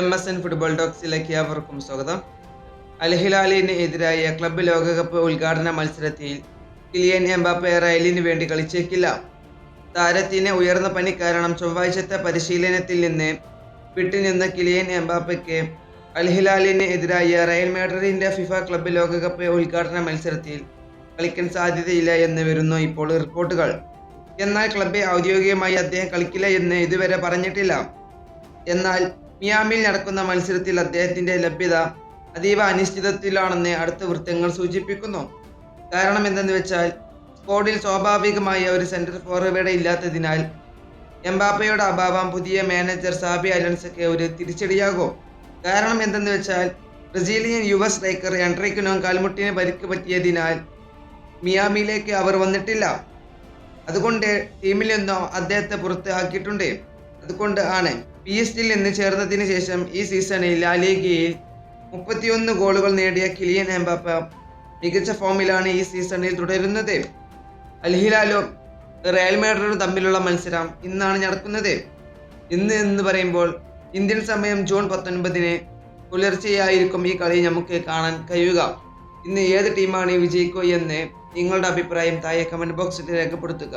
M S N football ടോക്സിലേക്ക് അവർക്കും സ്വാഗതം. അൽഹിലാലിന് എതിരായ ക്ലബ്ബ് ലോകകപ്പ് ഉദ്ഘാടന മത്സരത്തിൽ കിലിയൻ എംബാപ്പെ റയലിന് വേണ്ടി കളിച്ചേക്കില്ല. താരത്തിന് ഉയർന്ന പനി കാരണം ചൊവ്വാഴ്ചത്തെ പരിശീലനത്തിൽ നിന്ന് വിട്ടുനിന്ന കിലിയൻ എംബാപ്പയ്ക്ക് അൽഹിലാലിന് എതിരായ റയൽ മാഡ്രിഡിന്റെ ഫിഫ ക്ലബ്ബ് ലോകകപ്പ് ഉദ്ഘാടന മത്സരത്തിൽ കളിക്കാൻ സാധ്യതയില്ല എന്ന് വരുന്നു ഇപ്പോൾ റിപ്പോർട്ടുകൾ. എന്നാൽ ക്ലബ്ബെ ഔദ്യോഗികമായി അദ്ദേഹം കളിക്കില്ല എന്ന് ഇതുവരെ പറഞ്ഞിട്ടില്ല. എന്നാൽ മിയാമിൽ നടക്കുന്ന മത്സരത്തിൽ അദ്ദേഹത്തിന്റെ ലഭ്യത അതീവ അനിശ്ചിതത്വത്തിലാണെന്ന് അടുത്ത വൃത്തങ്ങൾ സൂചിപ്പിക്കുന്നു. കാരണം എന്തെന്ന് വെച്ചാൽ സ്കോഡിൽ സ്വാഭാവികമായ ഒരു സെന്റർ ഫോർവേഡ് ഇല്ലാത്തതിനാൽ എംബാപ്പയുടെ അഭാവം പുതിയ മാനേജർ സാബി അലൻസൊക്കെ ഒരു തിരിച്ചടിയാകും. കാരണം എന്തെന്ന് വെച്ചാൽ ബ്രസീലിയൻ യുവ സ്ട്രൈക്കർ എൻട്രിക്കിനും കാൽമുട്ടിന് പരിക്ക് പറ്റിയതിനാൽ മിയാമിയിലേക്ക് അവർ വന്നിട്ടില്ല. അതുകൊണ്ട് ടീമിൽ നിന്നോ അദ്ദേഹത്തെ പുറത്ത് ആക്കിയിട്ടുണ്ട് അതുകൊണ്ട് ആണ് പി എസ് നിന്ന് ചേർന്നതിന് ശേഷം ഈ സീസണിൽ ലാലിഗയിൽ മുപ്പത്തിയൊന്ന് ഗോളുകൾ നേടിയ കിലിയൻ എംബാപ്പ മികച്ച ഫോമിലാണ് ഈ സീസണിൽ തുടരുന്നത്. അൽഹിലാലും റയൽ മേഡറും തമ്മിലുള്ള മത്സരം ഇന്നാണ് നടക്കുന്നത്. ഇന്ന് എന്ന് പറയുമ്പോൾ ഇന്ത്യൻ സമയം ജൂൺ പത്തൊൻപതിന് പുലർച്ചെയായിരിക്കും ഈ കളി നമുക്ക് കാണാൻ കഴിയുക. ഇന്ന് ഏത് ടീമാണ് വിജയിക്കുക എന്ന് നിങ്ങളുടെ അഭിപ്രായം താഴെ കമന്റ് ബോക്സിൽ രേഖപ്പെടുത്തുക.